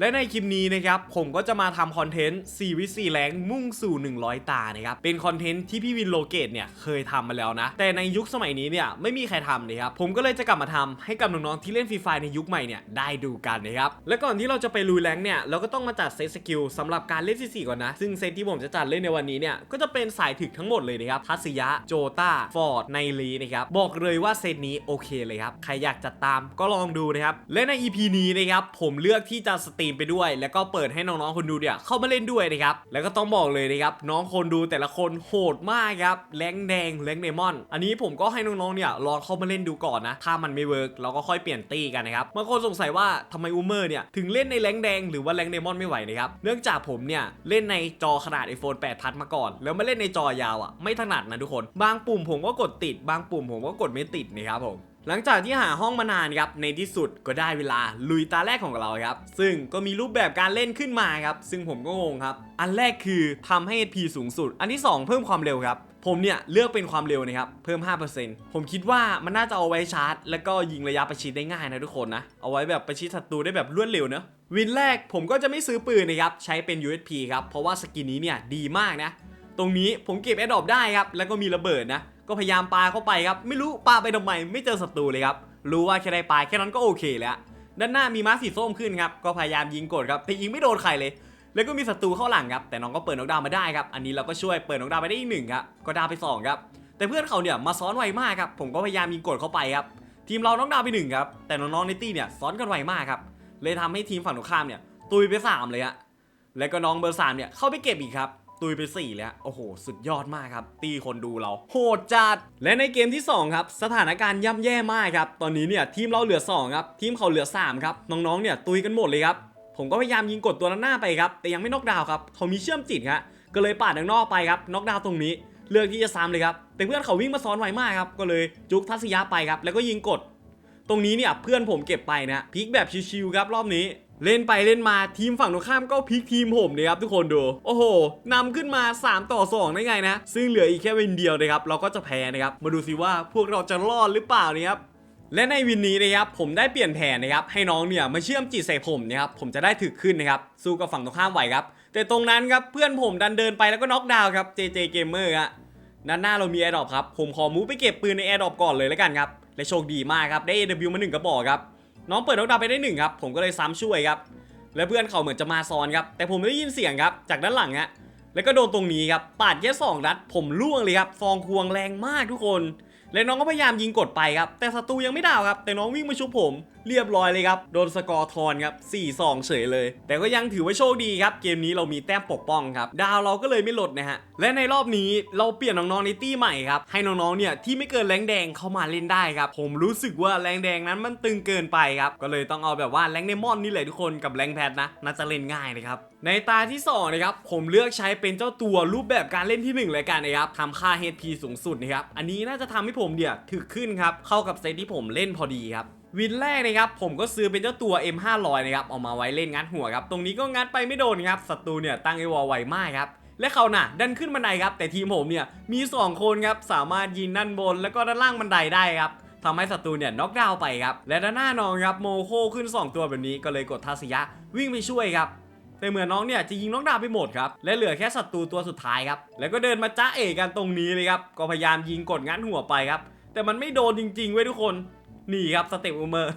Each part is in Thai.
และในคลิปนี้นะครับผมก็จะมาทำคอนเทนต์4วิ4แรงมุ่งสู่ 100 ตานะครับเป็นคอนเทนต์ที่พี่วินโลเกตเนี่ยเคยทำมาแล้วนะ แต่ในยุคสมัยนี้เนี่ยไม่มีใครทำนะครับผมก็เลยจะกลับมาทำให้กับน้องๆที่เล่นฟรีไฟในยุคใหม่เนี่ยได้ดูกันนะครับและก่อนที่เราจะไปลุยแรงเนี่ยเราก็ต้องมาจัดเซตสกิลสำหรับการเล่นซีซีก่อนนะ ซึ่งเซตที่ผมจะจัดเล่นในวันนี้เนี่ยก็จะเป็นสายถึกทั้งหมดเลยนะครับทัศยะโจตาฟอร์ดไนลีนะครับบอกเลยว่าเซตนี้โอเคเลยครับใครอยากจัดตามก็ลองดูนะครับและใน EP นี้นะครับผมเลือกที่จะสตรีมไปด้วย แล้วก็เปิดให้น้องๆคนดูเนี่ยเข้ามาเล่นด้วยนะครับแล้วก็ต้องบอกเลยนะครับน้องคนดูแต่ละคนโหดมากครับแรงแดงแรงเดมอน อันนี้ผมก็ให้น้องๆเนี่ยลองเข้ามาเล่นดูก่อนนะถ้ามันไม่เวิร์กเราก็ค่อยเปลี่ยนตีกันนะครับบางคนสงสัยว่าทำไมอูเมอร์เนี่ยถึงเล่นในแรงแดงหรือว่าแรงเดมอนไม่ไหวนะครับเนื่องจากผมเนี่ยเล่นในจอขนาด iPhone 8พัดมาก่อน แล้วมาเล่นในจอยาวอะไม่ถนัดนะทุกคน บางปุ่มผมก็กดติด บางปุ่มผมก็กดไม่ติดนะครับผม หลังจากที่หาห้องมานานครับในที่สุดก็ได้เวลาลุยตาแรกของเราครับ ซึ่งก็มีรูปแบบการเล่นขึ้นมาครับ ซึ่งผมก็งงครับ อันแรกคือทำให้ HP สูงสุด อันที่ 2 เพิ่มความเร็วครับ ผมเนี่ยเลือกเป็นความเร็วนะครับเพิ่ม 5%ผมคิดว่ามันน่าจะเอาไว้ชาร์จ แล้วก็ยิงระยะประชิดได้ง่ายนะทุกคนนะเอาไว้แบบประชิดศัตรูได้แบบรวดเร็วเนะวินแรกผมก็จะไม่ซื้อปืนนะครับใช้เป็น USP ครับเพราะว่าสกินนี้เนี่ยดีมากนะตรงนี้ผมเก็บแอดดอปได้ครับแล้วก็มีระเบิดนะ ก็พยายามปาเข้าไปครับ ไม่รู้ปาไปทำไมไม่เจอศัตรูเลยครับ รู้ว่าแค่ได้ปาแค่นั้นก็โอเคแล้ว ด้านหน้ามีม้าสีส้มขึ้นครับ ก็พยายามยิงกดครับ แต่ยิงไม่โดนใครเลย แล้วก็มีศัตรูเข้าหลังครับ แต่น้องก็เปิดนกดาวมาได้ครับ อันนี้เราก็ช่วยเปิดนกดาวไปได้อีกหนึ่งครับ ก็ดาวไปสองครับ แต่เพื่อนเขาเนี่ยมาซ้อนไวมากครับ ผมก็พยายามยิงกดเข้าไปครับ ทีมเราน็อกดาวไปหนึ่งครับ แต่น้องๆในตี้เนี่ยซ้อนกันไวมากครับ เลยทำให้ทีมฝั่งตรงข้ามเนี่ยตุยไปสามเลยฮะแล้วก็น้องเบอร์สามเนี่ยเข้าไปเก็บอีกครับ ตุยไป 4 แล้ว โอ้โห สุดยอดมากครับ ตีคนดูเรา โหดจัด และในเกมที่ 2 ครับ สถานการณ์ย่ำแย่มากครับ ตอนนี้เนี่ยทีมเราเหลือ 2 ครับ ทีมเขาเหลือ 3 ครับ น้องๆ เนี่ยตุยกันหมดเลยครับ ผมก็พยายามยิงกดตัวนั้นหน้าไปครับ แต่ยังไม่นอกดาวครับ เขามีเชื่อมจิตครับก็เลยปาดทางนอกไปครับนอกดาวตรงนี้ เลือกที่จะซ้ำเลยครับ แต่เพื่อนเขาวิ่งมาซ้อนไวมากครับ ก็เลยจุกทัศยะไปครับ แล้วก็ยิงกด ตรงนี้เนี่ยเพื่อนผมเก็บไปนะพลิกแบบชิวๆครับรอบนี้ เล่นไปเล่นมาทีมฝั่งตรงข้ามก็พลิกทีมผมเลยครับทุกคนดู โอ้โหนำขึ้นมา 3 ต่อ 2 ได้ไงนะ ซึ่งเหลืออีกแค่วินเดียวนะครับ เราก็จะแพ้นะครับ มาดูสิว่าพวกเราจะรอดหรือเปล่านะครับและในวินนี้นะครับผมได้เปลี่ยนแผนนะครับให้น้องเนี่ยมาเชื่อมจิตใส่ผมนะครับผมจะได้ถึกขึ้นนะครับสู้กับฝั่งตรงข้ามไหวครับแต่ตรงนั้นครับเพื่อนผมดันเดินไปแล้วก็น็อกดาวน์ครับ JJ Gamer อะด้านหน้าเรามีแอร์ดรอปครับผมขอมูฟไปเก็บปืนในแอร์ดรอปก่อนเลยแล้วกันครับและโชคดีมากครับได้ AW มาหนึ่งกระบอกครับ น้องเปิดน็อกดาวไปได้หนึ่งครับ ผมก็เลยซ้ำช่วยครับ และเพื่อนเขาเหมือนจะมาซ้อนครับ แต่ผมได้ยินเสียงครับ จากด้านหลังฮะ แล้วก็โดนตรงนี้ครับ ปาดแค่สองนัด ผมล่วงเลยครับ ฟองควงแรงมากทุกคน และน้องก็พยายามยิงกดไปครับ แต่ศัตรูยังไม่ดาวครับ แต่น้องวิ่งมาชุบผม เรียบร้อยเลยครับโดนสกอร์ทอนครับ4-2เฉยเลย แต่ก็ยังถือว่าโชคดีครับเกมนี้เรามีแต้มปกป้องครับดาวเราก็เลยไม่ลดนะฮะและในรอบนี้เราเปลี่ยนน้องๆในตี้ใหม่ครับให้น้องๆเนี่ยที่ไม่เกินแรงแดงเข้ามาเล่นได้ครับผมรู้สึกว่าแรงแดงนั้นมันตึงเกินไปครับก็เลยต้องเอาแบบว่าแรงเนมอนนี่แหละทุกคนกับแรงแพดนะน่าจะเล่นง่ายนะครับในตาที่สองนะครับผมเลือกใช้เป็นเจ้าตัวรูปแบบการเล่นที่หนึ่งเลยกันนะครับทำค่า HP สูงสุดนะครับอันนี้น่าจะทำให้ผมเนี่ยถึกขึ้นครับเข้ากับเซตที่ผมเล่นพอดีครับ วินแรกนะครับผมก็ซื้อเป็นเจ้าตัว M500 นะครับเอามาไว้เล่นงัดหัวครับตรงนี้ก็งัดไปไม่โดนครับศัตรูเนี่ยตั้งไอวอลไวมากครับและเขาน่ะดันขึ้นบันไดครับแต่ทีมผมเนี่ยมี 2 คนครับสามารถยิงด้านบน แล้วก็ด้านล่างบันไดได้ครับทำให้ศัตรูเนี่ยน็อกดาวน์ไปครับและด้านหน้าน้องครับโมโคขึ้น 2 ตัวแบบนี้ก็เลยกดทัศยะวิ่งไปช่วยครับแต่เหมือนน้องเนี่ยจะยิงน้องดาวไปหมดครับและเหลือแค่ศัตรูตัวสุดท้ายครับแล้วก็เดินมาจ้าเอกันตรงนี้เลยครับก็พยายามยิงกดงัดหัวไปครับแต่มันไม่โดนจริงๆเว้ยทุกคน นี่ครับสเต็ปอูเมอร์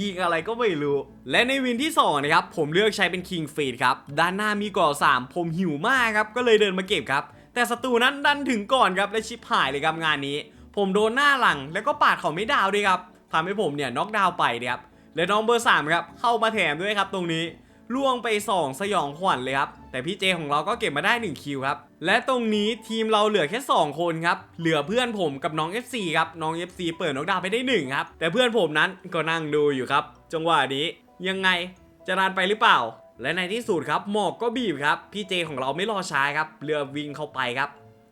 ยิงอะไรก็ไม่รู้ และในวินที่ 2 นะครับ ผมเลือกใช้เป็นคิงฟีดครับ ด้านหน้ามีก่อ 3 ผมหิวมากครับ ก็เลยเดินมาเก็บครับ แต่ศัตรูนั้นดันถึงก่อนครับ และชิปหายเลยครับงานนี้ ผมโดนหน้าหลังแล้วก็ปาดเขาไม่ดาวด้วยครับทำให้ผมเนี่ยน็อกดาวน์ไปเนี่ยครับและน้องเบอร์3ครับเข้ามาแถมด้วยครับตรงนี้ ล่วงไป 2 สยองขวัญเลยครับ แต่พี่เจของเราก็เก็บมาได้ 1 คิวครับ และตรงนี้ทีมเราเหลือแค่ 2 คนครับ เหลือเพื่อนผมกับน้อง FC ครับ น้อง FC เปิดนกดาวไปได้1ครับ แต่เพื่อนผมนั้นก็นั่งดูอยู่ครับ จังหวะนี้ยังไงจะนานไปหรือเปล่า และในที่สุดครับหมอกก็บีบครับ พี่เจของเราไม่รอช้าครับ เรือวิ่งเข้าไปครับ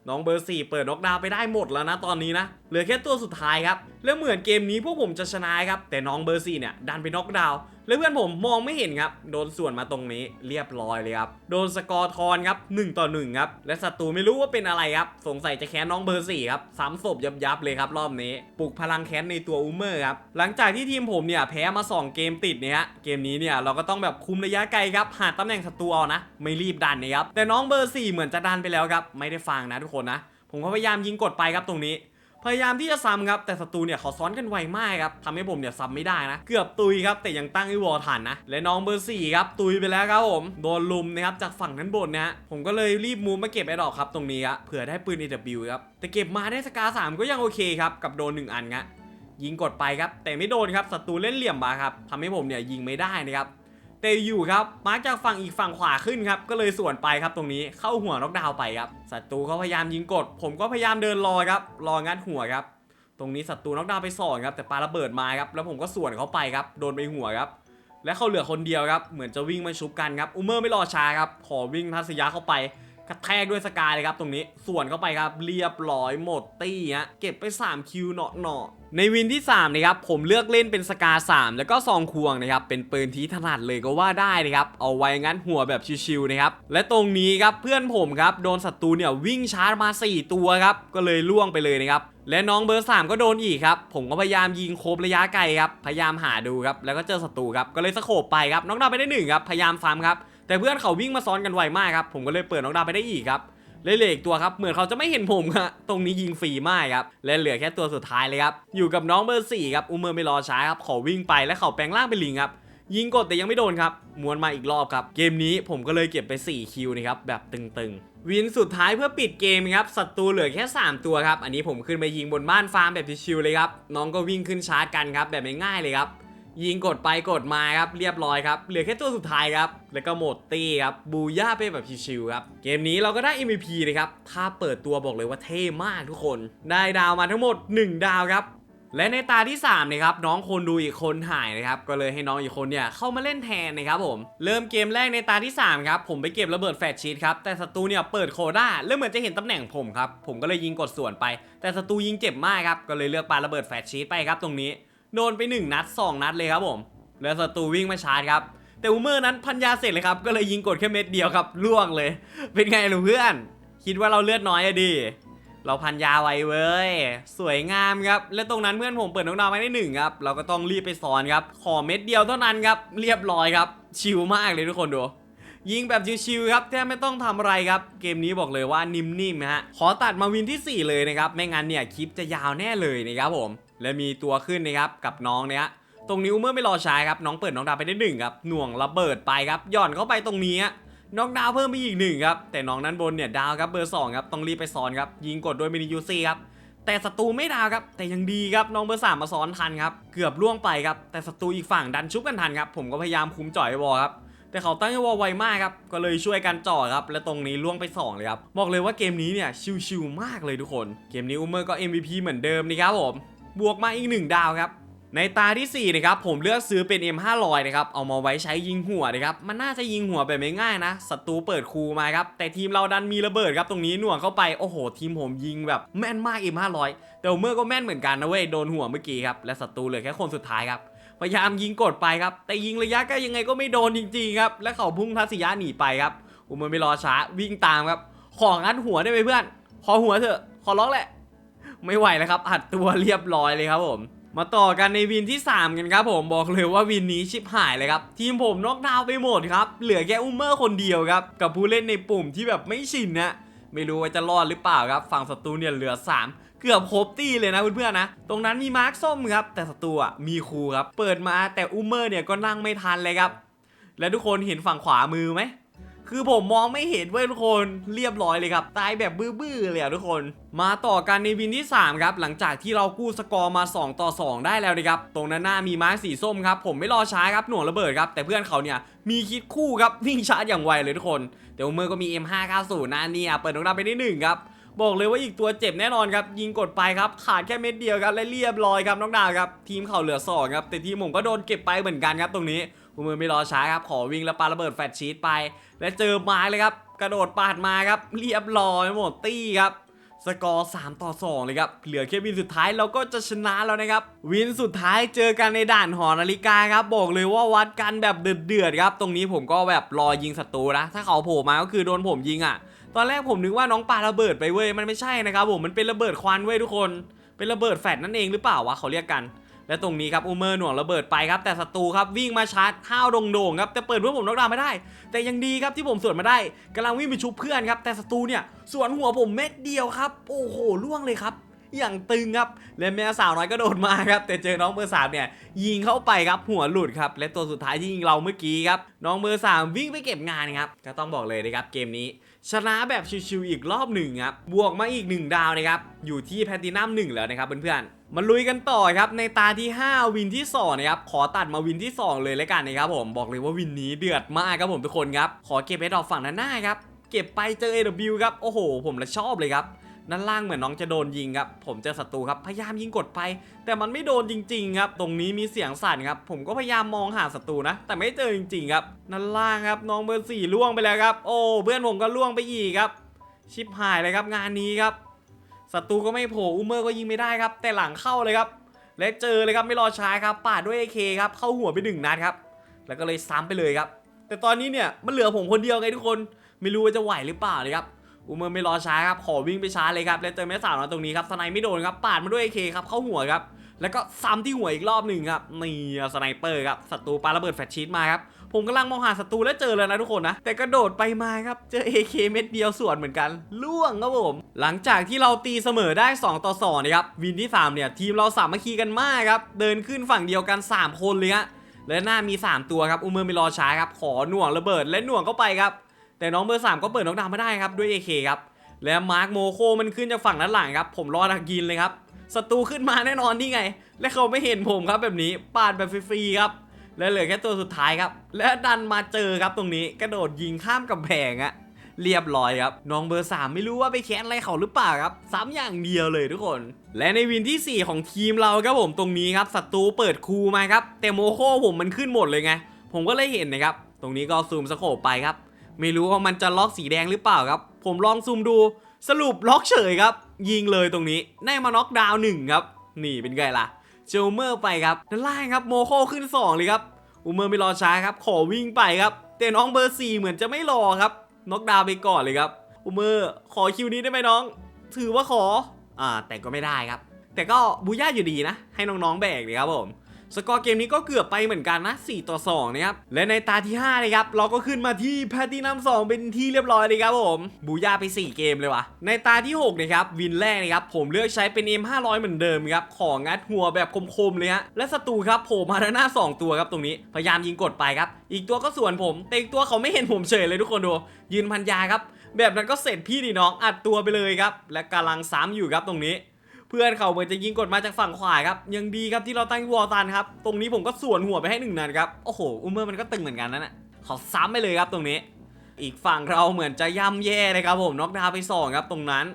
น้องเบอร์4เปิดนกดาวไปได้หมดแล้วนะตอนนี้นะเหลือแค่ตัวสุดท้ายครับ แล้วเหมือนเกมนี้พวกผมจะชนะครับ แต่น้องเบอร์ซี่เนี่ยดันไปน็อกดาวน์แล้วเพื่อนผมมองไม่เห็นครับ โดนส่วนมาตรงนี้เรียบร้อยเลยครับ โดนสกอร์ทอนครับ1ต่อ1ครับ และศัตรูไม่รู้ว่าเป็นอะไรครับ สงสัยจะแค้นน้องเบอร์สี่ครับซ้ำศพยับยับเลยครับรอบนี้ ปลุกพลังแค้นในตัวอูเมอร์ครับ หลังจากที่ทีมผมเนี่ยแพ้มา 2 เกมติดเนี่ยเกมนี้เนี่ยเราก็ต้องแบบคุมระยะไกลครับ หาตำแหน่งศัตรูเอานะ ไม่รีบดันนะครับ แต่น้องเบอร์สี่เหมือนจะดันไปแล้วครับ ไม่ได้ฟังนะทุกคนนะ ผมก็พยายามยิงกดไปครับตรงนี้ พยายามที่จะซ้ำครับแต่ศัตรูเนี่ยเขาซ้อนกันไวมากครับทำให้ผมเนี่ยซ้ำไม่ได้นะ เกือบตุยครับแต่ยังตั้งไอ้วอลทันนะ และน้องเบอร์สี่ครับตุยไปแล้วครับผมโดนลุมนะครับจากฝั่งนั้นบนนะผมก็เลยรีบมูฟมาเก็บไอ้ดอกครับตรงนี้ครับเผื่อได้ปืน AW ครับแต่เก็บมาได้สกาสามก็ยังโอเคครับกับโดนหนึ่งอันครับยิงกดไปครับแต่ไม่โดนครับศัตรูเล่นเหลี่ยมมาครับทำให้ผมเนี่ยยิงไม่ได้นะครับ เตอยู่ครับมาร์กจากฝั่งอีกฝั่งขวาขึ้นครับก็เลยสวนไปครับตรงนี้เข้าหัวน็อกดาวไปครับศัตรูเขาพยายามยิงกด ผมก็พยายามเดินรอครับรองัดหัวครับตรงนี้ศัตรูน็อกดาวไปสองครับแต่ปาระเบิดมาครับแล้วผมก็สวนเขาไปครับโดนไปหัวครับและเขาเหลือคนเดียวครับเหมือนจะวิ่งมาชุบกันครับอูเมอร์ไม่รอช้าครับขอวิ่งทัศยะเข้าไป กระแทกด้วยสกายเลยครับตรงนี้ ส่วนเข้าไปครับเรียบร้อยหมดตี้ฮะเก็บไป 3 คิวเนาะเนาะในวินที่3นะครับผมเลือกเล่นเป็นสกา 3 แล้วก็ซองควงนะครับเป็นปืนที่ถนัดเลยก็ว่าได้นะครับเอาไว้งั้นหัวแบบชิวๆนะครับและตรงนี้ครับเพื่อนผมครับโดนศัตรูเนี่ยวิ่งชาร์จมา 4 ตัวครับก็เลยล่วงไปเลยนะครับและน้องเบอร์ 3 ก็โดนอีกครับผมก็พยายามยิงโคบระยะไกลครับพยายามหาดูครับแล้วก็เจอศัตรูครับก็เลยสโคบไปครับน้องดาวไปได้หนึ่งครับพยายามซ้ำครับ แต่เพื่อนเขาวิ่งมาซ้อนกันไวมากครับ ผมก็เลยเปิดน้องดาวไปได้อีกครับเลยเหลืออีกตัวครับ เหมือนเขาจะไม่เห็นผมครับตรงนี้ยิงฟรีมากครับ และเหลือแค่ตัวสุดท้ายเลยครับ อยู่กับน้องเบอร์สี่ครับ อุมเมอร์ไม่รอช้าครับ ขอวิ่งไปและเขาแปลงร่างเป็นลิงครับ ยิงกดแต่ยังไม่โดนครับ มวนมาอีกรอบครับ เกมนี้ผมก็เลยเก็บไป 4 คิวนะครับ แบบตึงๆ วินสุดท้ายเพื่อปิดเกมครับ ศัตรูเหลือแค่ 3 ตัวครับ อันนี้ผมขึ้นไปยิงบนบ้านฟาร์มแบบชิวๆเลยครับ น้องก็วิ่งขึ้นชาร์จกันครับ แบบง่ายๆเลยครับ ยิงกดไปกดมาครับเรียบร้อยครับเหลือแค่ตัวสุดท้ายครับแล้วก็หมดตีครับบูย่าไปแบบชิวๆครับเกมนี้เราก็ได้ MVP เลยครับถ้าเปิดตัวบอกเลยว่าเท่มากทุกคน ได้ดาวมาทั้งหมด 1 ดาวครับและในตาที่3นะครับน้องคนดูอีกคนหายนะครับก็เลยให้น้องอีกคนเนี่ยเข้ามาเล่นแทนนะครับผมเริ่มเกมแรกในตาที่3ครับผมไปเก็บระเบิดแฟชชีตครับแต่ศัตรูเนี่ยเปิดโคด้าแล้วเหมือนจะเห็นตำแหน่งผมครับผมก็เลยยิงกดส่วนไป แต่ศัตรูยิงเจ็บมากครับก็เลยเลือกปาระเบิดแฟชชีตไปครับตรงนี้ โดนไป 1 นัด 2 นัดเลยครับผม แล้วศัตรูวิ่งมาชาร์จครับ แต่อูเมอร์นั้นพันยาเสร็จเลยครับ ก็เลยยิงกดแค่เม็ดเดียวครับล่วงเลย เป็นไงล่ะเพื่อน คิดว่าเราเลือดน้อยอะดิ เราพันยาไว้เว้ย สวยงามครับ และตรงนั้นเพื่อนผมเปิดน้องดาวไว้ได้หนึ่งครับ เราก็ต้องรีบไปสอนครับ ขอเม็ดเดียวเท่านั้นครับ เรียบร้อยครับ ชิลมากเลยทุกคนดูยิงแบบชิวๆครับแทบไม่ต้องทำอะไรครับ เกมนี้บอกเลยว่านิ่มๆนะฮะ ขอตัดมาวินที่ 4 เลยนะครับ ไม่งั้นเนี่ยคลิปจะยาวแน่เลยนะครับผม และมีตัวขึ้นนะครับกับน้องเนี่ยตรงนี้เมื่อไม่รอช้าครับน้องเปิดน้องดาวไปได้หนึ่งครับหน่วงระเบิดไปครับหย่อนเข้าไปตรงนี้น็อกดาวเพิ่มไปอีกหนึ่งครับแต่น้องนั้นบนเนี่ยดาวครับเบอร์สองครับต้องรีบไปซ้อนครับยิงกดด้วยมินิยูซี่ครับแต่ศัตรูไม่ดาวครับแต่ยังดีครับน้องเบอร์สามมาซ้อนทันครับเกือบล่วงไปครับแต่ศัตรูอีกฝั่งดันชุบกันทันครับผมก็พยายามคุมจ่อยไอ้วอลครับแต่เขาตั้งวอลไวมากครับ ก็เลยช่วยกันจ่อครับ และตรงนี้ล่วงไปสองเลยครับ บอกเลยว่าเกมนี้เนี่ยชิวๆมากเลยทุกคน เกมนี้อุมเมอร์ก็ MVP เหมือนเดิมนี่ครับผม บวกมาอีกหนึ่งดาวครับ ในตาที่4นะครับผมเลือกซื้อเป็น M500 นะครับเอามาไว้ใช้ยิงหัวนะครับมันน่าจะยิงหัวแบบไม่ง่ายนะศัตรูเปิดคูมาครับแต่ทีมเราดันมีระเบิดครับตรงนี้หน่วงเข้าไปโอ้โห ทีมผมยิงแบบแม่นมาก M500 แต่เมื่อก็แม่นเหมือนกันนะเว้ยโดนหัวเมื่อกี้ครับและศัตรูเหลือแค่คนสุดท้ายครับพยายามยิงกดไปครับแต่ยิงระยะกล้ยังไงก็ไม่โดนจริงๆครับและเขาพุ่งทัศยะหนีไปครับอุมเมอร์ไม่รอช้าวิ่งตามครับของัดหัวได้ไหมเพื่อน ขอหัวเถอะ ขอร้องแหละ ไม่ไหวแล้วครับ อัดตัวเรียบร้อยเลยครับผมมาต่อกันในวินที่ 3 กันครับผมบอกเลยว่าวินนี้ชิบหายเลยครับ ทีมผมน็อกดาวไปหมดครับ เหลือแค่อุมเมอร์คนเดียวครับ กับผู้เล่นในปุ่มที่แบบไม่ชินนะไม่รู้ว่าจะรอดหรือเปล่าครับ ฝั่งศัตรูเนี่ยเหลือ 3 เกือบครบตี้เลยนะเพื่อนๆนะ ตรงนั้นมีมาร์คส้มครับ แต่ศัตรูอะมีครูครับ เปิดมาแต่อุมเมอร์เนี่ยก็นั่งไม่ทันเลยครับ และทุกคนเห็นฝั่งขวามือไหม คือผมมองไม่เห็นเว้ยทุกคนเรียบร้อยเลยครับ ตายแบบบื้อๆเลยอะทุกคน มาต่อกันในวินที่ 3 ครับ หลังจากที่เรากู้สกอร์มา 2 ต่อ 2 ได้แล้วนะครับ ตรงนั้นหน้ามีไม้สีส้มครับ ผมไม่รอช้าครับหน่วงระเบิดครับ แต่เพื่อนเขาเนี่ยมีคิดคู่ครับวิ่งชาร์จอย่างไวเลยทุกคน แต่อุมเมอก็มี M590 นะเนี่ยเปิดตรงนั้นไปได้หนึ่งครับบอกเลยว่าอีกตัวเจ็บแน่นอนครับ ยิงกดไปครับ ขาดแค่เม็ดเดียวครับและเรียบร้อยครับน้องดาวครับ ทีมเขาเหลือสองครับ แต่ทีมผมก็โดนเก็บไปเหมือนกันครับตรงนี้ อุมเมอไม่รอช้าครับ ขอวิ่งแล้วปาระเบิดแฟลชชีตไป และเจอม้เลยครับ กระโดดปาดมาครับ เรียบร้อยหมดตี้ครับ สกอร์ 3 ต่อ 2 เลยครับ เหลือแค่วินสุดท้ายเราก็จะชนะแล้วนะครับ วินสุดท้ายเจอกันในด่านหอนาฬิกาครับ บอกเลยว่าวัดกันแบบเดือดๆครับ ตรงนี้ผมก็แบบรอยิงศัตรูนะ ถ้าเขาโผล่มาก็คือโดนผมยิงอะ ตอนแรกผมนึกว่าน้องปาระเบิดไปเว้ย มันไม่ใช่นะครับผม มันเป็นระเบิดควันเว้ยทุกคน เป็นระเบิดแฟลชนั่นเองหรือเปล่าวะเขาเรียกกัน และตรงนี้ครับอูเมอร์หน่วงระเบิดไปครับแต่ศัตรูครับวิ่งมาชาร์จข้าวโด่งๆครับแต่เปิดเพื่อผมน็อกดาวน์ไม่ได้ แต่ยังดีครับที่ผมสวนมาได้กำลังวิ่งไปชุบเพื่อนครับแต่ศัตรูเนี่ยสวนหัวผมเม็ดเดียวครับ โอ้โหล่วงเลยครับ อย่างตึงครับและแม่สาวน้อยก็โดดมาครับแต่เจอน้องเบอร์สามเนี่ยยิงเข้าไปครับหัวหลุดครับและตัวสุดท้ายที่ยิงเราเมื่อกี้ครับน้องเบอร์สามวิ่งไปเก็บงานครับก็ต้องบอกเลยนะครับเกมนี้ ชนะแบบชิวๆอีกรอบหนึ่งครับบวกมาอีก 1 ดาวนะครับอยู่ที่แพลตินัม1แล้วนะครับเพื่อนๆมาลุยกันต่อครับในตาที่ 5 วินที่2นะครับขอตัดมาวินที่ 2 เลยแล้วกันนะครับผมบอกเลยว่าวินนี้เดือดมากครับผมทุกคนครับขอเก็บไอ้ดอกฝั่งหน้าครับเก็บไปเจอ AW ครับโอ้โห ผมละชอบเลยครับ ด้านล่างเหมือนน้องจะโดนยิงครับ ผมเจอศัตรูครับพยายามยิงกดไป แต่มันไม่โดนจริงๆครับตรงนี้มีเสียงสั่นครับ ผมก็พยายามมองหาศัตรูนะ แต่ไม่เจอจริงๆครับด้านล่างครับน้องเบอร์สี่ล่วงไปแล้วครับ โอ้เพื่อนผมก็ล่วงไปอีกครับ ชิบหายเลยครับงานนี้ครับศัตรูก็ไม่โผล่อูเมอร์ก็ยิงไม่ได้ครับ แต่หลังเข้าเลยครับ และเจอเลยครับไม่รอช้าครับปาดด้วย AK ครับเข้าหัวไปหนึ่งนัดครับแล้วก็เลยซ้ำไปเลยครับ แต่ตอนนี้เนี่ยมันเหลือผมคนเดียวไงทุกคน ไม่รู้ว่าจะไหวหรือเปล่าเลยครับ อูเมอร์ไม่รอช้าครับขอวิ่งไปช้าเลยครับและเจอแม่สาวน้อยตรงนี้ครับสไนไม่โดนครับปาดมาด้วย AK ครับเข้าหัวครับแล้วก็ซ้ำที่หัวอีกรอบหนึ่งครับนี่สไนเปอร์ครับศัตรูปาระเบิดแฟลชชีตมาครับผมกำลังมองหาศัตรูแล้วเจอแล้วนะทุกคนนะ แต่กระโดดไปมาครับ เจอ AK เม็ดเดียวสวนเหมือนกัน ล่วงครับผม หลังจากที่เราตีเสมอได้ 2 ต่อ2นะครับ วินที่ 3 เนี่ย ทีมเราสามัคคีกันมากครับ เดินขึ้นฝั่งเดียวกัน 3 คนเลยฮะและหน้ามี 3 ตัวครับอูเมอร์ไม่รอช้าครับ ขอหน่วงระเบิดและหน่วงเข้าไปครับ แต่น้องเบอร์3ก็เปิดน้องดาวไม่ได้ครับด้วย AK คครับและมาร์คโมโคมันขึ้นจากฝั่งด้านหลังครับ ผมรอดักยินเลยครับศัตรูขึ้นมาแน่นอนนี่ไง และเขาไม่เห็นผมครับแบบนี้ปาดแบบฟรีๆครับ และเหลือแค่ตัวสุดท้ายครับ และดันมาเจอครับตรงนี้กระโดดยิงข้ามกับแพงอะเรียบร้อยครับ น้องเบอร์ 3 ไม่รู้ว่าไปแค้นอะไรเขาหรือเปล่าครับ ซ้ำอย่างเดียวเลยทุกคน และในวินทีสี่4 ของทีมเราครับผมตรงนี้ครับศัตรูเปิดคูมาครับแต่โมโคผมมันขึ้นหมดเลยไง ผมก็เลยเห็นนะครับ ตรงนี้ก็ซูมสโคปไปครับ ไม่รู้ว่ามันจะล็อกสีแดงหรือเปล่าครับ ผมลองซูมดูสรุปล็อกเฉยครับ ยิงเลยตรงนี้ได้มาน็อกดาวน์หนึ่งครับ นี่เป็นไงล่ะเจลเมอร์ไปครับด้านล่างครับโมโคขึ้น 2 เลยครับอูเมอร์ไม่รอช้าครับ ขอวิ่งไปครับ แต่น้องเบอร์4เหมือนจะไม่รอครับน็อกดาวน์ไปก่อนเลยครับอูเมอร์ขอคิวนี้ได้ไหมน้อง ถือว่าขออ่าแต่ก็ไม่ได้ครับ แต่ก็บูย่าอยู่ดีนะ ให้น้องๆแบกเลยครับผม สกอร์เกมนี้ก็เกือบไปเหมือนกันนะ 4 ต่อ2นะครับ และในตาที่5นะครับเราก็ขึ้นมาที่แพตตินัม2เป็นที่เรียบร้อยเลยครับผมบูย่าไป 4 เกมเลยวะในตาที่6นะครับวินแรกนะครับผมเลือกใช้เป็น M500 เหมือนเดิมครับของงัดหัวแบบคมๆเลยฮะและศัตรูครับโผล่มาด้านหน้า 2 ตัวครับตรงนี้พยายามยิงกดไปครับอีกตัวก็สวนผมแต่อีกตัวเขาไม่เห็นผมเฉยเลยทุกคนดู ยืนพันยาครับแบบนั้นก็เสร็จพี่ดิน้องอัดตัวไปเลยครับและกำลังซ้ำอยู่ครับตรงนี้ เพื่อนเขาเหมือนจะยิงกดมาจากฝั่งขวาครับยังดีครับที่เราตั้งวอลตันครับตรงนี้ผมก็สวนหัวไปให้หนึ่งนัดครับโอ้โหอุมเมอร์มันก็ตึงเหมือนกันนั่นแหละเขาซ้ำไปเลยครับตรงนี้ อีกฝั่งเราเหมือนจะย่ำแย่เลยครับผมน็อกดาวน์ไปสองครับตรงนั้น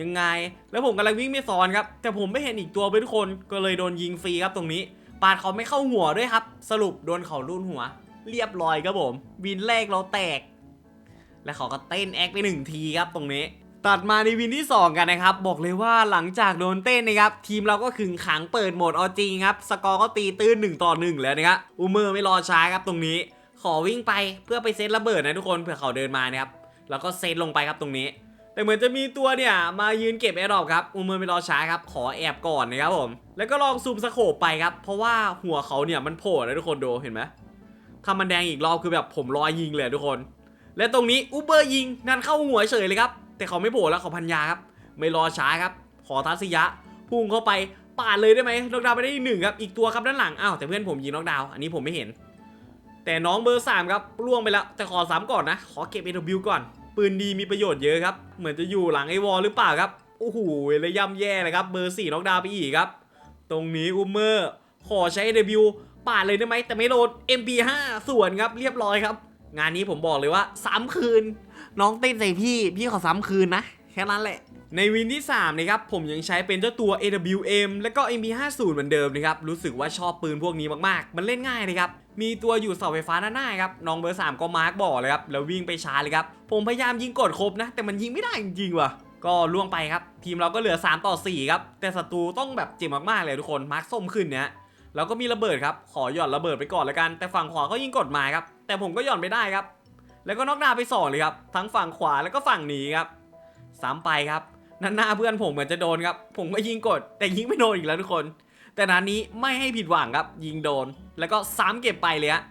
ยังไง แล้วผมกำลังวิ่งไปซ้อนครับ แต่ผมไม่เห็นอีกตัวเป็นทุกคนก็เลยโดนยิงฟรีครับตรงนี้ ปาดเขาไม่เข้าหัวด้วยครับ สรุปโดนเขาลุ่นหัว เรียบร้อยครับผมวินแรกเราแตก และเขาก็เต้นแอคไปหนึ่งทีครับตรงนี้ ตัดมาในวินที่ 2 กันนะครับ บอกเลยว่าหลังจากโดนเต้นนะครับ ทีมเราก็ขึงขังเปิดโหมดเอาจริงครับ สกอร์ก็ตีตื้น1ต่อ1แล้วนะครับอูเมอร์ไม่รอช้าครับตรงนี้ ขอวิ่งไปเพื่อไปเซตระเบิดนะทุกคนเผื่อเขาเดินมานะครับแล้วก็เซตลงไปครับตรงนี้ แต่เหมือนจะมีตัวเนี่ยมายืนเก็บแอร์ดรอปครับอูเมอร์ไม่รอช้าครับขอแอบก่อนนะครับผมแล้วก็ลองซูมสโคปไปครับเพราะว่าหัวเขาเนี่ยมันโผล่นะทุกคนดูเห็นไหมถ้ามันแดงอีกรอบคือแบบผมรอยิงเลยทุกคน และตรงนี้อูเบอร์ยิงนั่นเข้าหัวเฉยเลยครับ แต่เขาไม่โผล่แล้วเขาพันยาครับ ไม่รอช้าครับ ขอทัศยะพุ่งเข้าไปปาดเลยได้ไหมน็อกดาวไปได้อีกหนึ่งครับ อีกตัวครับด้านหลัง อ้าวแต่เพื่อนผมยิงน็อกดาว อันนี้ผมไม่เห็น แต่น้องเบอร์สามครับล่วงไปแล้วแต่ขอสามก่อนนะ ขอเก็บ AW ก่อน ปืนดีมีประโยชน์เยอะครับ เหมือนจะอยู่หลังไอวอลหรือเปล่าครับ โอ้โหเลยย่ำแย่เลยครับ เบอร์สี่น็อกดาวไปอีกครับ ตรงนี้อุมเมอร์ ขอใช้ AW ปาดเลยได้ไหมแต่ไม่โหลด MP5 ส่วนครับเรียบร้อยครับ งานนี้ผมบอกเลยว่าซ้ำคืน น้องเต้นใส่พี่พี่ขอซ้ำคืนนะ แค่นั้นแหละ ในวินที่3นะครับผมยังใช้เป็นเจ้าตัว AWM และก็ MP50 เหมือนเดิมนะครับรู้สึกว่าชอบปืนพวกนี้มากๆ มันเล่นง่ายเลยครับมีตัวอยู่เสาไฟฟ้าด้านหน้าครับน้องเบอร์ 3 ก็มาร์กบ่อเลยครับแล้ววิ่งไปชาร์เลยครับผมพยายามยิงกดครบนะ แต่มันยิงไม่ได้จริงๆว่ะก็ล่วงไปครับ ทีมเราก็เหลือ 3 ต่อ 4 ครับ แต่ศัตรูต้องแบบเจ็บมากๆเลยทุกคนมาร์คส้มขึ้นเนี่ยแล้วก็มีระเบิดครับ ขอหย่อนระเบิดไปก่อนล้วกัน แต่ฝั่งขวาก็ยิงกดมาครับ แต่ผมก็หย่อนไม่ได้ครับ แล้วก็นอกดาวไปสองเลยครับ ทั้งฝั่งขวาแล้วก็ฝั่งนี้ครับซ้ำไปครับนันหน้าเพื่อนผมเหมือนจะโดนครับ ผมก็ยิงกด แต่ยิงไม่โดนอีกแล้วทุกคน แต่นัดนี้ไม่ให้ผิดหวังครับ ยิงโดน แล้วก็ซ้ำเก็บไปเลยฮะ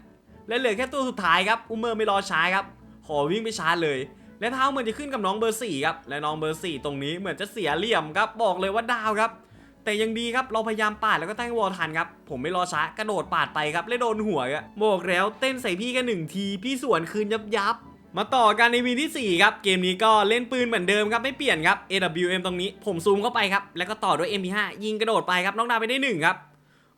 และเหลือแค่ตัวสุดท้ายครับ อุมเมอร์ไม่รอช้าครับ ขอวิ่งไปชาร์จเลย และเท้าเหมือนจะขึ้นกับน้องเบอร์สี่ครับ และน้องเบอร์สี่ตรงนี้เหมือนจะเสียเหลี่ยมครับ บอกเลยว่าดาวครับ แต่ยังดีครับเราพยายามปาดแล้วก็ตั้งวอลทันครับผมไม่รอช้ากระโดดปาดไปครับและโดนหัวอะบอกแล้วเต้นใส่พี่แค่หนึ่งที พี่สวนคืนยับยับมาต่อกันในวีที่4ครับเกมนี้ก็เล่นปืนเหมือนเดิมครับไม่เปลี่ยนครับ AWM ตรงนี้ผมซูมเข้าไปครับแล้วก็ต่อด้วย MP5 ยิงกระโดดไปครับน้องดาวไปได้หนึ่งครับ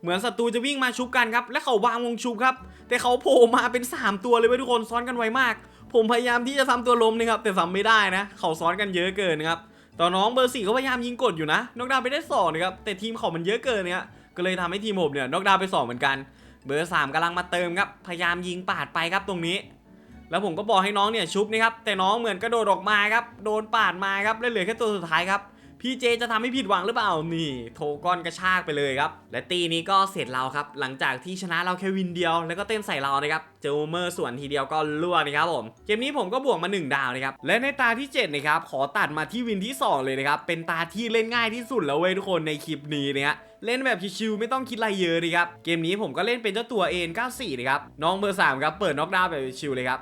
เหมือนศัตรูจะวิ่งมาชุบกันครับและเขาวางวงชุบครับแต่เขาโผล่มาเป็น 3 ตัวเลยเว้ยทุกคนซ้อนกันไวมาก ผมพยายามที่จะทำตัวล้มนะครับแต่ทำไม่ได้นะ เขาซ้อนกันเยอะเกินครับ ตอนน้องเบอร์สี่ก็พยายามยิงกดอยู่นะนอกดาวไปได้สองนะครับแต่ทีมเขามันเยอะเกินเนี่ยก็เลยทำให้ทีมผมเนี่ยนอกดาวไปสองเหมือนกัน เบอร์สามกำลังมาเติมครับพยายามยิงปาดไปครับตรงนี้ แล้วผมก็บอกให้น้องเนี่ยชุบนะครับแต่น้องเหมือนกระโดดออกมาครับโดนปาดมาครับแลยเหลือแค่ตัวสุดท้ายครับ พี่เจจะทำให้ผิดหวังหรือเปล่านี่ โทก้อนกระชากไปเลยครับ และตีนี้ก็เสร็จเราครับ หลังจากที่ชนะเราแค่วินเดียว แล้วก็เต้นใส่เรานะครับ เจอเมอร์ส่วนทีเดียวก็ล่วงนะครับผม เกมนี้ผมก็บวกมา 1 ดาวนะครับ และในตาที่7นะครับ ขอตัดมาที่วินที่ 2 เลยนะครับ เป็นตาที่เล่นง่ายที่สุดแล้วเว้ยทุกคนในคลิปนี้นะฮะเล่นแบบชิวๆไม่ต้องคิดอะไรเยอะเลยครับ เกมนี้ผมก็เล่นเป็นเจ้าตัว N94 นะครับ น้องเบอร์3ครับ เปิดน็อกดาวน์แบบชิวเลยครับ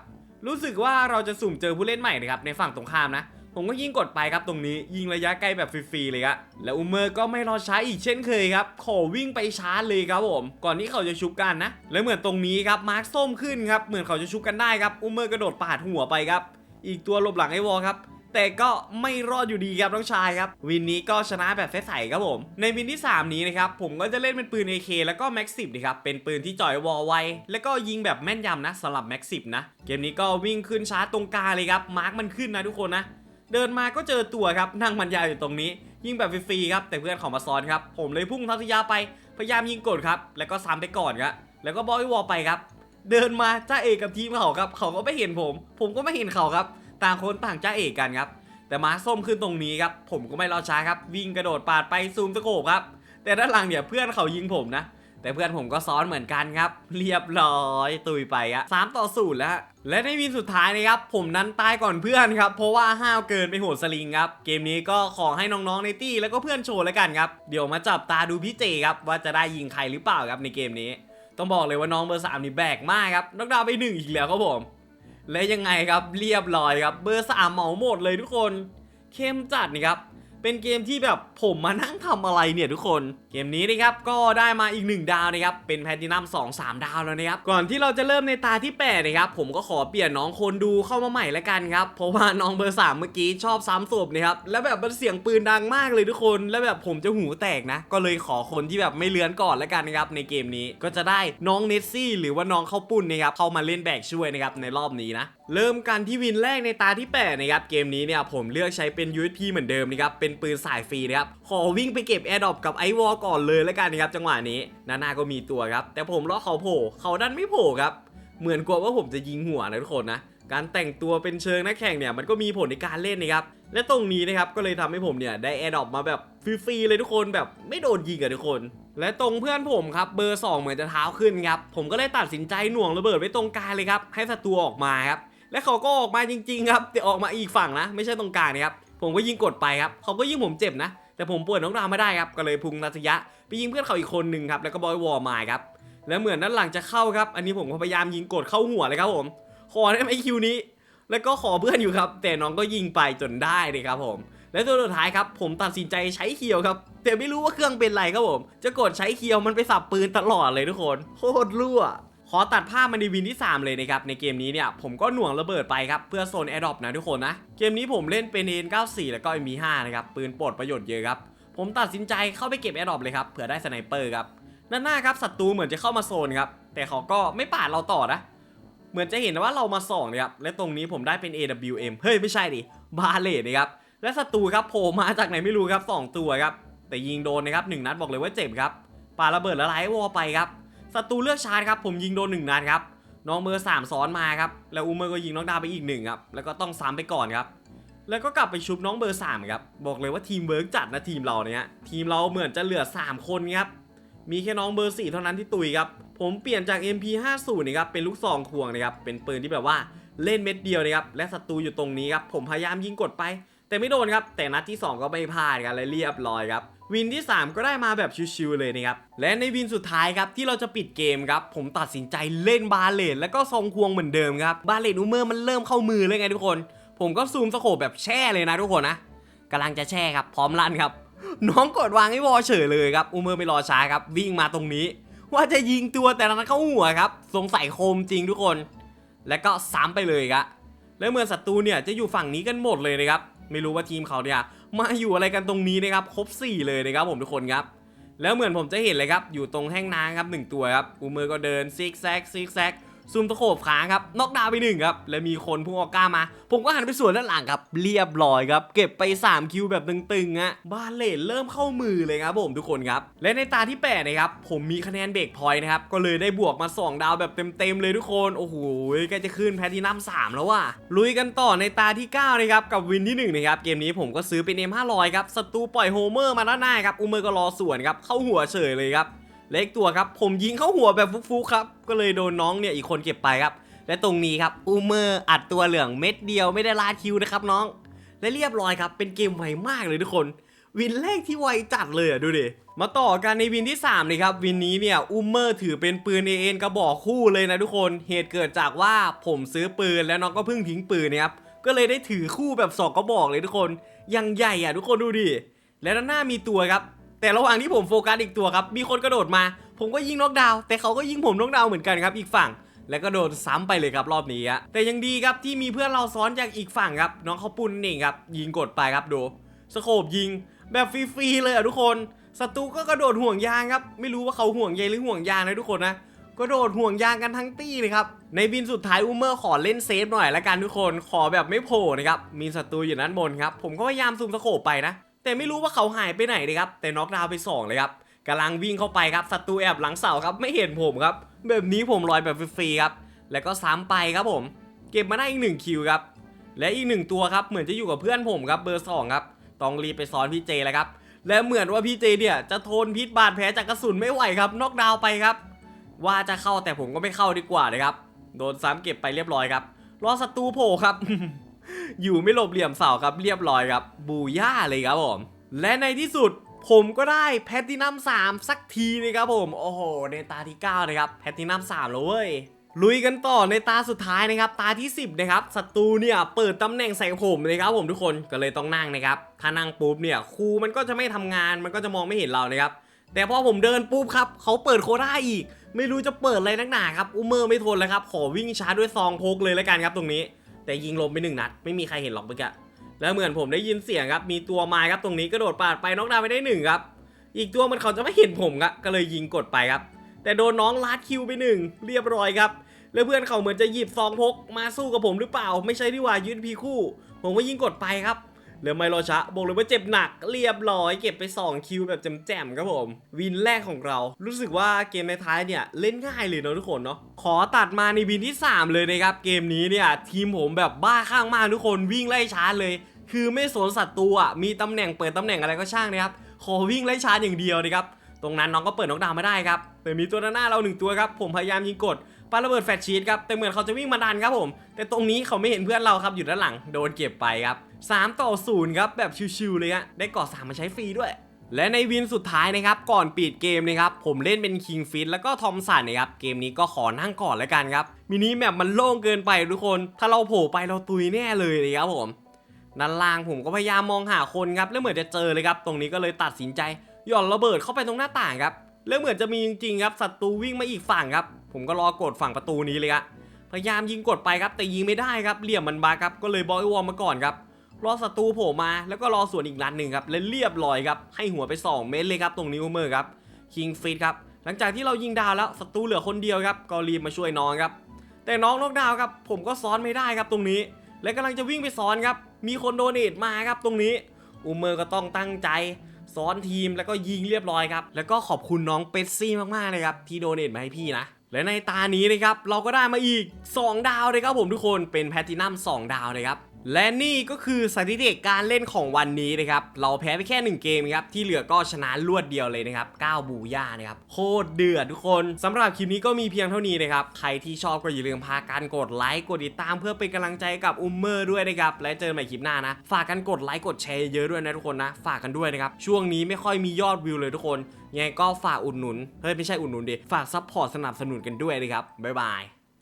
รู้สึกว่าเราจะสุ่มเจอผู้เล่นใหม่นะครับในฝั่งตรงข้ามนะ ผมก็ยิงกดไปครับตรงนี้ยิงระยะไกลแบบฟรีๆเลยครับแล้วอุมเมอร์ก็ไม่รอช้าอีกเช่นเคยครับขอวิ่งไปชาร์จเลยครับผมก่อนที่เขาจะชุบกันนะ แล้วเหมือนตรงนี้ครับมาร์คส้มขึ้นครับเหมือนเขาจะชุบกันได้ครับอุมเมอร์กระโดดปาดหัวไปครับอีกตัวหลบหลังไอ้วอลครับแต่ก็ไม่รอดอยู่ดีครับน้องชายครับ วินนี้ก็ชนะแบบใสๆครับผม ในวินที่ 3 นี้นะครับ ผมก็จะเล่นเป็นปืน AK แล้วก็แม็กซิบนะครับ เป็นปืนที่จ่อยวอลไวแล้วก็ยิงแบบแม่นยำนะสำหรับแม็กซิบนะ เกมนี้ก็วิ่งขึ้นชาร์จตรงกลางเลยครับ มาร์กมันขึ้นนะทุกคนนะ เดินมาก็เจอตัวครับนั่งบรรยายอยู่ตรงนี้ ยิงแบบฟรีๆครับแต่เพื่อนเของมาซ้อนครับผมเลยพุ่งทัศยาไปพยายามยิงกดครับแล้วก็ซ้ำไปก่อนครับแล้วก็บอยวอลไปครับ เดินมาจ้าเอกกับทีมเขาครับ เขาก็ไม่เห็นผม ผมก็ไม่เห็นเขาครับ ต่างคนต่างจ้าเอกกันครับ แต่มาส้มขึ้นตรงนี้ครับ ผมก็ไม่รอช้าครับ วิ่งกระโดดปาดไปซูมตะโกบครับ แต่ด้านหลังเนี่ยเพื่อนเขายิงผมนะ แต่เพื่อนผมก็ซ้อนเหมือนกันครับ เรียบร้อยตุยไปอะสามต่อศูนย์แล้วและในวินสุดท้ายนะครับผมนั้นตายก่อนเพื่อนครับ เพราะว่าห้าวเกินไปโหดสลิงครับ เกมนี้ก็ขอให้น้องๆในตี้แล้วก็เพื่อนโชว์แล้วกันครับ เดี๋ยวมาจับตาดูพี่เจครับว่าจะได้ยิงใครหรือเปล่าครับในเกมนี้ ต้องบอกเลยว่าน้องเบอร์สามนี่แบกมากครับนอกดาวไปหนึ่งอีกแล้วครับผม และยังไงครับเรียบร้อยครับเบอร์สามเหมาหมดเลยทุกคน เข้มจัดนี่ครับ เป็นเกมที่แบบผมมานั่งทำอะไรเนี่ยทุกคน เกมนี้นะครับก็ได้มาอีก 1 ดาวนะครับเป็นแพลตินัม2 3 ดาวแล้วนะครับก่อนที่เราจะเริ่มในตาที่8นะครับผมก็ขอเปลี่ยนน้องคนดูเข้ามาใหม่แล้วกันครับเพราะว่าน้องเบอร์3เมื่อกี้ชอบซ้ำศพนะครับแล้วแบบมันเสียงปืนดังมากเลยทุกคน แล้วแบบผมจะหูแตกนะ ก็เลยขอคนที่แบบไม่เลือนก่อนแล้วกันนะครับในเกมนี้ก็จะได้น้องเนสซี่หรือว่าน้องเข้าปุ่นนะครับเข้ามาเล่นแบกช่วยนะครับในรอบนี้นะเริ่มกันที่วินแรกในตาที่8นะครับเกมนี้เนี่ยผมเลือกใช้เป็น USP เหมือนเดิมนะครับเป็นปืนสายฟรีนะครับขอวิ่งไปเก็บแอร์ดรอปกับไอวอลก่อนเลยแล้วกันนะครับจังหวะนี้นานาก็มีตัวครับแต่ผมรอเขาโผล่เขาดันไม่โผล่ครับเหมือนกลัวว่าผมจะยิงหัวนะทุกคนนะการแต่งตัวเป็นเชิงนักแข่งเนี่ยมันก็มีผลในการเล่นนะครับและตรงนี้นะครับก็เลยทำให้ผมเนี่ยได้แอร์ดรอปมาแบบฟรีๆเลยทุกคนแบบไม่โดนยิงอะทุกคน และตรงเพื่อนผมครับเบอร์ 2 เหมือนจะเท้าขึ้นครับผมก็เลยตัดสินใจหน่วงระเบิดไว้ตรงกลางเลยครับให้ศัตรูออกมาครับ และเขาก็ออกมาจริงๆครับแต่ออกมาอีกฝั่งนะไม่ใช่ตรงกลางนะครับผมก็ยิงกดไปครับเขาก็ยิงผมเจ็บนะ แต่ผมปวดน้องดาวไม่ได้ครับก็เลยพุงนัทยะไปยิงเพื่อนเขาอีกคนหนึ่งครับแล้วก็บอยวอลมาครับแล้วเหมือนนั้นหลังจะเข้าครับ อันนี้ผมพยายามยิงกดเข้าหัวเลยครับผมขอได้ไหมคิวนี้ แล้วก็ขอเพื่อนอยู่ครับ แต่น้องก็ยิงไปจนได้เลยครับผม และตัวสุดท้ายครับผมตัดสินใจใช้เคียวครับ แต่ไม่รู้ว่าเครื่องเป็นไรครับผม จะกดใช้เคียวมันไปสับปืนตลอดเลยทุกคนโคตรรั่ว อตัดภาพมาในวินที่ 3 เลยนะครับ ในเกมนี้เนี่ยผมก็หน่วงระเบิดไปครับ เพื่อโซนแอร์ดรอปนะทุกคนนะ เกมนี้ผมเล่นเป็น N94 แล้วก็ M5 นะครับ ปืนปรดประโยชน์เยอะครับ ผมตัดสินใจเข้าไปเก็บแอร์ดรอปเลยครับเผื่อได้สไนเปอร์ครับด้านหน้าครับศัตรูเหมือนจะเข้ามาโซนครับแต่เขาก็ไม่ปาดเราต่อนะเหมือนจะเห็นว่าเรามาส่องนะครับและตรงนี้ผมได้เป็น AWM เฮ้ยไม่ใช่ดิบาเลตนะครับและศัตรูครับโผล่มาจากไหนไม่รู้ครับสองตัวครับแต่ยิงโดนนะครับหนึ่งนัดบอกเลยว่าเจ็บครับปาระเบิดละลายวอไปครับ ศัตรูเลือกชาร์จครับผมยิงโดนหนึ่งนัดครับน้องเบอร์สามซ้อนมาครับแล้วอูเมอร์ก็ยิงน้องดาวไปอีกหนึ่งครับแล้วก็ต้องซ้ำไปก่อนครับแล้วก็กลับไปชุบน้องเบอร์สามครับบอกเลยว่าทีมเวิร์กจัดนะทีมเราเนี่ยทีมเราเหมือนจะเหลือ 3 คนครับมีแค่น้องเบอร์สี่เท่านั้นที่ตุยครับผมเปลี่ยนจาก MP50 นะครับเป็นลูกซองควงนะครับเป็นปืนที่แบบว่าเล่นเม็ดเดียวนะครับและศัตรูอยู่ตรงนี้ครับผมพยายามยิงกดไป แต่ไม่โดนครับแต่นัดที่ 2 ก็ไม่พลาดกันเลยเรียบร้อยครับ วินที่ 3 ก็ได้มาแบบชิวๆเลยนะครับ และในวินสุดท้ายครับที่เราจะปิดเกมครับ ผมตัดสินใจเล่นบาเลตแล้วก็ทรงควงเหมือนเดิมครับ บาเลตอูเมอร์มันเริ่มเข้ามือเลยไงทุกคน ผมก็ซูมสโคปแบบแช่เลยนะทุกคนนะกำลังจะแช่ครับพร้อมลั่นครับ น้องกดวางให้วอเฉยเลยครับอูเมอร์ไม่รอช้าครับวิ่งมาตรงนี้ ว่าจะยิงตัวแต่นั้นเข้าหัวครับสงสัยโคมจริงทุกคน แล้วก็ซ้ำไปเลยครับแล้วเมื่อศัตรูเนี่ยจะอยู่ฝั่งนี้กันหมดเลยนะครับ ไม่รู้ว่าทีมเขาเนี่ยมาอยู่อะไรกันตรงนี้นะครับครบ 4 เลยนะครับผมทุกคนครับ แล้วเหมือนผมจะเห็นเลยครับอยู่ตรงแห้งน้ำครับหนึ่งตัวครับอูเมอร์ก็เดินซิกแซกซิกแซก ซูมตะโขบค้างครับน็อกดาวน์ไปหนึ่งครับแล้วมีคนพุ่งออกกล้ามา ผมก็หันไปสวนด้านหลังครับ เรียบร้อยครับ เก็บไป 3 คิวแบบตึงๆอะบาเลตเริ่มเข้ามือเลยครับผมทุกคนครับ และในตาที่แปดนะครับผมมีคะแนนเบรกพอยต์นะครับก็เลยได้บวกมา 2 ดาวแบบเต็มๆเลยทุกคนโอ้โหใกล้จะขึ้นแพลตินัม3แล้วว่ะลุยกันต่อในตาที่9นะครับกับวินที่1นะครับเกมนี้ผมก็ซื้อเป็น M500 ครับศัตรูปล่อยโฮเมอร์มาด้านหน้าครับอูเมอร์ก็รอสวนครับเข้าหัวเฉยเลยครับ เล็กตัวครับ ผมยิงเข้าหัวแบบฟุกๆครับ ก็เลยโดนน้องเนี่ยอีกคนเก็บไปครับ และตรงนี้ครับอูเมอร์อัดตัวเหลืองเม็ดเดียวไม่ได้ลาดคิวนะครับน้อง และเรียบร้อยครับ เป็นเกมไวมากเลยทุกคน วินแรกที่ไวจัดเลยอะดูดิมาต่อกันในวินที่3เลยครับวินนี้เนี่ยอูเมอร์ถือเป็นปืนเอ็นกระบอกคู่เลยนะทุกคนเหตุเกิดจากว่าผมซื้อปืนแล้วน้องก็เพิ่งทิ้งปืนนะครับก็เลยได้ถือคู่แบบสองกระบอกเลยทุกคนยังใหญ่อะทุกคนดูดิและด้านหน้ามีตัวครับ แต่ระหว่างที่ผมโฟกัสอีกตัวครับ มีคนกระโดดมา ผมก็ยิงน็อกดาวน์แต่เขาก็ยิงผมน็อกดาวน์เหมือนกันครับอีกฝั่ง แล้วก็โดนซ้ำไปเลยครับรอบนี้อะแต่ยังดีครับที่มีเพื่อนเราซ้อนจากอีกฝั่งครับ น้องเขาปุ้นเองครับ ยิงกดไปครับดูสโคบยิง แบบฟรีๆเลยอะทุกคนศัตรูก็กระโดดห่วงยางครับ ไม่รู้ว่าเขาห่วงใยหรือห่วงยางนะทุกคนนะกระโดดห่วงยางกันทั้งตี้เลยครับ ในบินสุดท้ายอูเมอร์ขอเล่นเซฟหน่อยละกันทุกคน ขอแบบไม่โผล่นะครับ มีศัตรูอยู่ด้านบนครับ ผมก็พยายามซูมสโคบไปนะ แต่ไม่รู้ว่าเขาหายไปไหนเลยครับ แต่น็อกดาวไปสองเลยครับกำลังวิ่งเข้าไปครับศัตรูแอบหลังเสาครับไม่เห็นผมครับ แบบนี้ผมลอยแบบฟรีๆครับ แล้วก็ซ้ำไปครับผม เก็บมาได้อีกหนึ่งคิวครับ และอีกหนึ่งตัวครับเหมือนจะอยู่กับเพื่อนผมครับเบอร์สองครับต้องรีบไปซ้อนพี่เจแล้วครับ และเหมือนว่าพี่เจเนี่ยจะทนพิษบาดแผลจากกระสุนไม่ไหวครับนอกดาวไปครับ ว่าจะเข้าแต่ผมก็ไม่เข้าดีกว่าเลยครับ โดนซ้ำเก็บไปเรียบร้อยครับ รอศัตรูโผล่ครับ อยู่ไม่หลบเหลี่ยมเสาครับเรียบร้อยครับบูย่าเลยครับผม และในที่สุดผมก็ได้แพตตินัม3 สักทีนะครับผม โอ้โห ในตาที่ 9 นะครับ แพตตินัม3แล้วเว้ย ลุยกันต่อในตาสุดท้ายนะครับ ตาที่ 10 นะครับศัตรูเนี่ยเปิดตำแหน่งใส่ผมเลยครับผมทุกคนก็เลยต้องนั่งนะครับ ถ้านั่งปุ๊บเนี่ยครูมันก็จะไม่ทำงานมันก็จะมองไม่เห็นเรานะครับ แต่พอผมเดินปุ๊บครับเขาเปิดโคด้าอีก ไม่รู้จะเปิดอะไรนักหนาครับอูเมอร์ไม่ทนแล้วครับขอวิ่งช้าด้วยซองพกเลยแล้วกันครับตรงนี้ แต่ยิงลมไปหนึ่งนัด ไม่มีใครเห็นหรอกเมื่อกี้แล้วเหมือนผมได้ยินเสียงครับ มีตัวมาครับตรงนี้กระโดดปาดไปน็อกดาวไปได้หนึ่งครับ อีกตัวมันเขาจะไม่เห็นผมครับก็เลยยิงกดไปครับ แต่โดนน้องลาดคิวไปหนึ่งเรียบร้อยครับ แล้วเพื่อนเขาเหมือนจะหยิบซองพกมาสู้กับผมหรือเปล่า ไม่ใช่ที่ว่ายืนพีคู่ ผมก็ยิงกดไปครับ เหลือไม่รอช้าบอกเลยว่าเจ็บหนักเรียบร้อยเก็บไป 2 คิวแบบแจ่มๆครับผม วินแรกของเรา รู้สึกว่าเกมในท้ายเนี่ยเล่นง่ายเลยเนอะทุกคนเนาะขอตัดมาในวินที่ 3 เลยนะครับเกมนี้เนี่ยทีมผมแบบบ้าข้างมากทุกคนวิ่งไล่ช้าเลย คือไม่สนศัตรูอะมีตำแหน่งเปิดตำแหน่งอะไรก็ช่างนะครับขอวิ่งไล่ช้าอย่างเดียวนะครับตรงนั้นน้องก็เปิดน็อกดาวน์ไม่ได้ครับแต่มีตัวหน้าเราหนึ่งตัวครับผมพยายามยิงกดปาระเบิดแฟลชชีตครับแต่เหมือนเขาจะวิ่งมาดันครับผม แต่ตรงนี้เขาไม่เห็นเพื่อนเราครับอยู่ด้านหลังโดนเก็บไปครับ 3 ต่อ 0 ครับ แบบชิวๆเลยฮะได้เกาะสามมาใช้ฟรีด้วย และในวินสุดท้ายนะครับ ก่อนปิดเกมนะครับ ผมเล่นเป็นคิงฟิตแล้วก็ทอมสันนะครับ เกมนี้ก็ขอนั่งก่อนแล้วกันครับ มินิแมปมันโล่งเกินไปทุกคน ถ้าเราโผล่ไปเราตุยแน่เลยเลยครับผมด้านล่างผมก็พยายามมองหาคนครับแล้วเหมือนจะเจอเลยครับ ตรงนี้ก็เลยตัดสินใจหย่อนระเบิดเข้าไปตรงหน้าต่างครับแล้วเหมือนจะมีจริงๆครับศัตรูวิ่งมาอีกฝั่งครับ ผมก็รอกดฝั่งประตูนี้เลยครับพยายามยิงกดไปครับแต่ยิงไม่ได้ครับเหลี่ยมมันบาครับก็เลยบอยวอลมาก่อนครับ รอศัตรูโผล่มาแล้วก็รอส่วนอีกนัดหนึ่งครับและเรียบร้อยครับให้หัวไป 2 เมตรเลยครับตรงนี้เมอร์ครับคิงฟิตครับหลังจากที่เรายิงดาวแล้วศัตรูเหลือคนเดียวครับก็รีบมาช่วยน้องครับแต่น้องนอกดาวครับผมก็ซ้อนไม่ได้ครับตรงนี้ และกำลังจะวิ่งไปซ้อนครับมีคนโดเนทมาครับตรงนี้อูเมอร์ก็ต้องตั้งใจซ้อนทีมแล้วก็ยิงเรียบร้อยครับแล้วก็ขอบคุณน้องเป็ดซี่มากๆเลยครับที่โดเนทมาให้พี่นะและในตานี้นะครับเราก็ได้มาอีก 2 ดาวเลยครับผมทุกคนเป็นแพลตินัม2ดาวเลยครับ และนี่ก็คือสถิติการเล่นของวันนี้นะครับ เราแพ้ไปแค่ 1 เกมครับ ที่เหลือก็ชนะรวดเดียวเลยนะครับ 9 บูย่านะครับ โคตรเดือดทุกคนสำหรับคลิปนี้ก็มีเพียงเท่านี้นะครับ ใครที่ชอบก็อย่าลืมพากันกดไลค์ กดติดตามเพื่อเป็นกำลังใจกับอุมเมอร์ด้วยนะครับ และเจอกันใหม่คลิปหน้านะ ฝากกันกดไลค์กดแชร์เยอะด้วยนะทุกคนนะ ฝากกันด้วยนะครับ ช่วงนี้ไม่ค่อยมียอดวิวเลยทุกคน ยังไงก็ฝากอุดหนุน เฮ้ยไม่ใช่อุดหนุนดิ ฝากซัพพอร์ตสนับสนุนกันด้วยนะครับ บ๊ายบาย